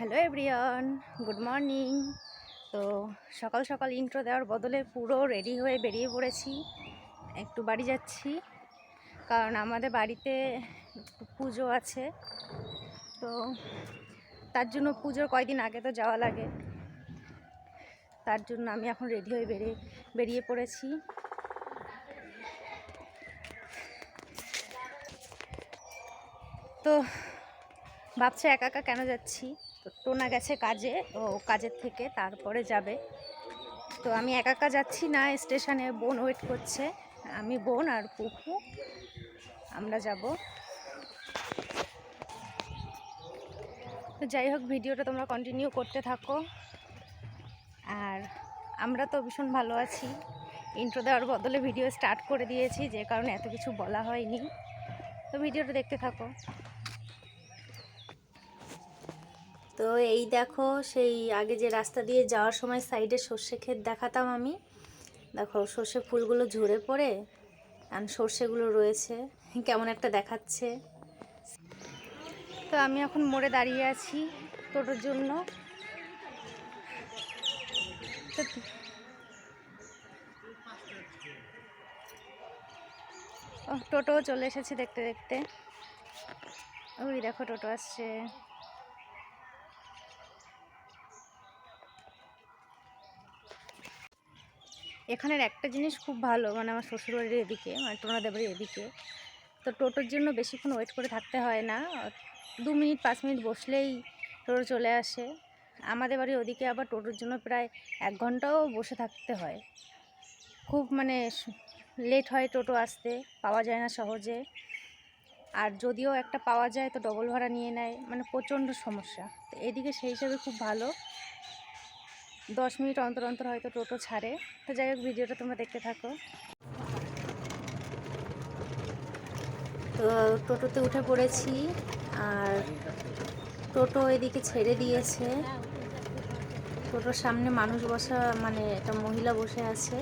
Hello everyone good morning. তো সকাল সকাল ইন্ট্রো দেওয়ার বদলে পুরো রেডি হয়ে বেরিয়ে পড়েছি। একটু বাড়ি যাচ্ছি, কারণ আমাদের বাড়িতে পুজো আছে। তো তার জন্য পুজোর কয়দিন আগে তো যাওয়া লাগে। তার জন্য আমি এখন রেডি হয়ে বেরিয়ে বেরিয়ে পড়েছি। তো ভাবছে একা একা কেন যাচ্ছি? তো টোনা গেছে কাজে, ও কাজের থেকে তারপরে যাবে। তো আমি একা একা যাচ্ছি না, স্টেশনে বোন ওয়েট করছে। আমি বোন আর পুপু, আমরা যাব। তো যাই হোক, ভিডিওটা তোমরা কন্টিনিউ করতে থাকো। আর আমরা তো ভীষণ ভালো আছি। ইন্ট্রো দেওয়ার বদলে ভিডিও স্টার্ট করে দিয়েছি, যে কারণে এত কিছু বলা হয়নি। তো ভিডিওটা দেখতে থাকো। তো এই দেখো, সেই আগে যে রাস্তা দিয়ে যাওয়ার সময় সাইডে সর্ষে ক্ষেত দেখাতাম আমি। দেখো, সর্ষে ফুলগুলো ঝরে পড়ে আর সর্ষেগুলো রয়েছে। কেমন একটা দেখাচ্ছে। তো আমি এখন মোড়ে দাঁড়িয়ে আছি টোটোর জন্য। টোটো চলে এসেছে দেখতে দেখতে। ওই দেখো টোটো আসছে। এখানের একটা জিনিস খুব ভালো মানে আমার শ্বশুরবাড়ির এদিকে মানে টোনাদের বাড়ির এদিকে। তো টোটোর জন্য বেশিক্ষণ ওয়েট করে থাকতে হয় না। দু মিনিট, পাঁচ মিনিট বসলেই টোটো চলে আসে। আমাদের বাড়ির ওদিকে আবার টোটোর জন্য প্রায় এক ঘন্টাও বসে থাকতে হয়। খুব মানে লেট হয় টোটো আসতে, পাওয়া যায় না সহজে। আর যদিও একটা পাওয়া যায়, তো ডবল ভাড়া নিয়ে নেয় মানে প্রচণ্ড সমস্যা। তো এদিকে সেই হিসাবে খুব ভালো। দশ মিনিট অন্তর অন্তর হয়তো টোটো ছাড়ে। তো যাই হোক, ভিডিওটা তোমরা দেখতে থাকো। তো টোটোতে উঠে পড়েছি, আর টোটো এদিকে ছেড়ে দিয়েছে। টোটোর সামনে মানুষ বসা মানে একটা মহিলা বসে আছে।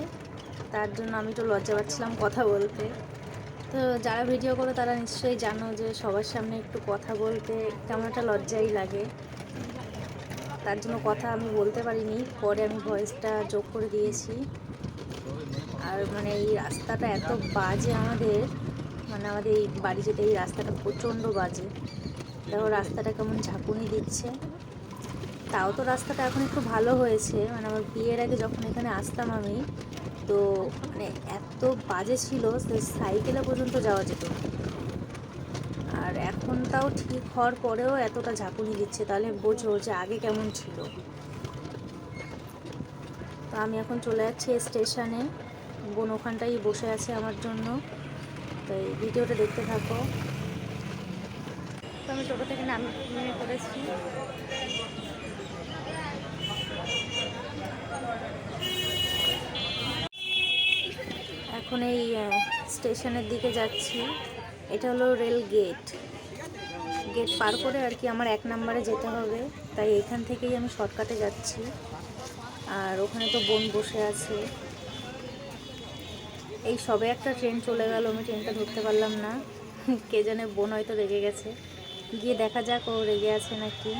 তার জন্য আমি তো লজ্জা পাচ্ছিলাম কথা বলতে। তো যারা ভিডিও করো, তারা নিশ্চয়ই জানো যে সবার সামনে একটু কথা বলতে কেমন একটা লজ্জাই লাগে। তার জন্য কথা আমি বলতে পারিনি। পরে আমি ভয়েসটা যোগ করে দিয়েছি। আর মানে এই রাস্তাটা এত বাজে আমাদের। মানে আমাদের এই বাড়ি যেতে এই রাস্তাটা প্রচণ্ড বাজে। দেখো রাস্তাটা কেমন ঝাঁকুনি দিচ্ছে। তাও তো রাস্তাটা এখন একটু ভালো হয়েছে। মানে আমার বিয়ের আগে যখন এখানে আসতাম আমি, তো মানে এত বাজে ছিল সাইকেলে পর্যন্ত যাওয়া যেত। আর এখন তাও ঠিক হওয়ার পরেও এতটা ঝাঁকুনি দিচ্ছে, তাহলে বোঝো যে আগে কেমন ছিল। তো আমি এখন চলে যাচ্ছি স্টেশনে। বোন ওখানটাই বসে আছে আমার জন্য। তো এই ভিডিওটা দেখতে থাকো। তো আমি টোটো থেকে নামিয়ে পড়েছি। এখন এই স্টেশনের দিকে যাচ্ছি। এটা হলো রেল গেট। গেট পার করে আর কি আমার এক নম্বরে যেতে হবে। তাই এখান থেকেই আমি শর্টকাটে যাচ্ছি। আর ওখানে তো বোন বসে আছে। এই সবে একটা ট্রেন চলে গেল, আমি ট্রেনটা ধরতে পারলাম না। কে জানে বোন হয়তো রেগে গেছে। গিয়ে দেখা যাক ও রেগে আছে নাকি।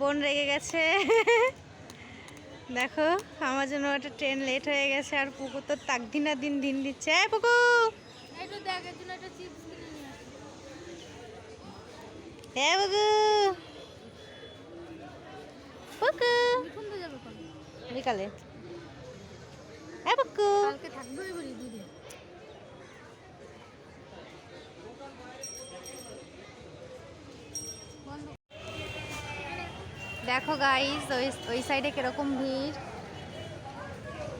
বোন রেগে গেছে। দেখো আমার জন্য একটা ট্রেন লেট হয়ে গেছে আর পুকুর তো তাক দিন দিন দিন দিচ্ছে। এই পুকু একটু দেখ এর জন্য একটা চিপস কিনে নিয়ে এ পুকু পুকু কোন যাবে কোন? বিকালে। এ পুকু কালকে থাকবে দুদিন। দেখো গাইস ওই ওই সাইডে কীরকম ভিড়।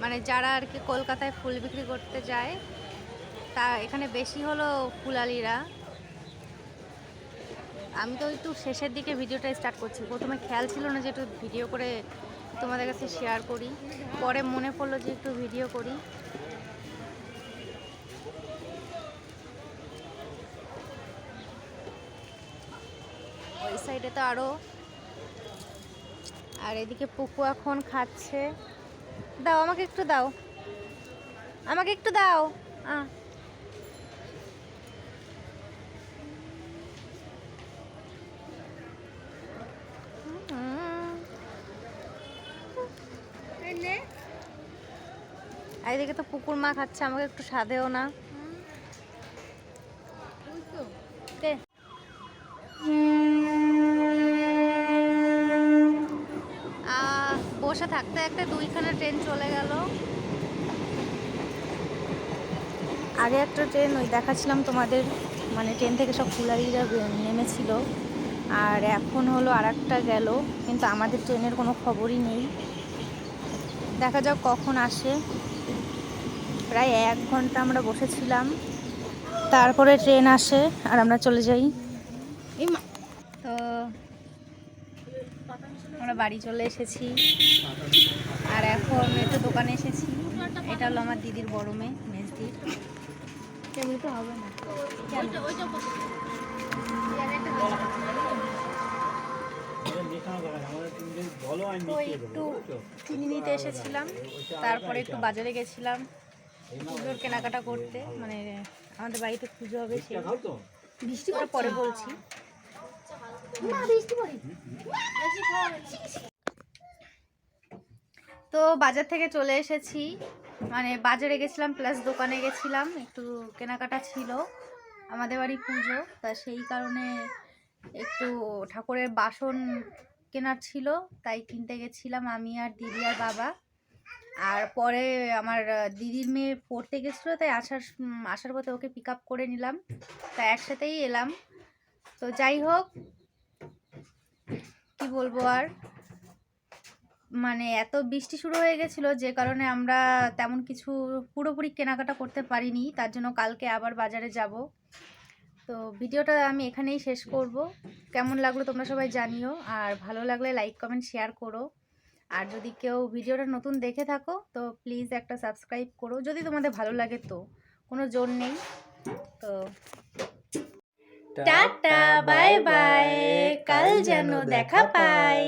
মানে যারা আর কি কলকাতায় ফুল বিক্রি করতে যায়, তা এখানে বেশি হলো ফুলালিরা। আমি তো একটু শেষের দিকে ভিডিওটা স্টার্ট করছি। প্রথমে খেয়াল ছিল না যে একটু ভিডিও করে তোমাদের কাছে শেয়ার করি। পরে মনে পড়ল যে একটু ভিডিও করি। ওই সাইডে তো আরও আর এদিকে পুকু এখন খাচ্ছে। দাও আমাকে একটু দাও। আমাকে একটু দাও। আ হুম। এইদিকে তো পুকুর মা খাচ্ছে আমাকে একটু সাধেও না কে আহ, বসে থাকতে থাকতে দুইখানা ট্রেন চলে গেল। আগে একটা ট্রেন ওই দেখাচ্ছিলাম তোমাদের মানে ট্রেন থেকে সব কুলারিরা নেমেছিল। আর এখন হলো আর একটা গেল কিন্তু আমাদের ট্রেনের কোনো খবরই নেই। দেখা যাক কখন আসে। প্রায় এক ঘণ্টা আমরা বসেছিলাম। তারপরে ট্রেন আসে আর আমরা চলে যাই। তো আমরা বাড়ি চলে এসেছি। আর এখন একটু দোকানে এসেছি। এটা হলো আমার দিদির বড় মেয়ে মেজদির। তো হবে না। তো একটু চিনি নিতে এসেছিলাম। তারপরে একটু বাজারে গেছিলাম। পুজোর কেনাকাটা করতে। মানে আমাদের বাড়িতে পুজো হবে সেই। বৃষ্টি পরে বলছি। তো বাজার থেকে চলে এসেছি। মানে বাজারে গেছিলাম প্লাস দোকানে গেছিলাম। একটু কেনাকাটা ছিল, আমাদের বাড়ি পুজো। তা সেই কারণে একটু ঠাকুরের বাসন কেনার ছিল, তাই কিনতে গেছিলাম আমি আর দিদি আর বাবা। আর পরে আমার দিদির মেয়ে পড়তে গেছিল, তাই আসার আসার পথে ওকে পিক আপ করে নিলাম। তা একসাথেই এলাম। তো যাই হোক কি বলব আর? মানে এত বৃষ্টি শুরু হয়ে গেছিল যে কারণে আমরা তেমন কিছু পুরোপুরি কেনাকাটা করতে পারিনি, তার জন্য কালকে আবার বাজারে যাব। তো ভিডিওটা আমি এখানেই শেষ করব। কেমন লাগল তোমরা সবাই জানিও, আর ভালো লাগলে লাইক, কমেন্ট, শেয়ার করো। আর যদি কেউ ভিডিওটা নতুন দেখে থাকো, তো প্লিজ একটা সাবস্ক্রাইব করো, যদি তোমাদের ভালো লাগে তো, কোনো জোর নেই। তো টাটা বাই বাই কাল যেন দেখা পাই।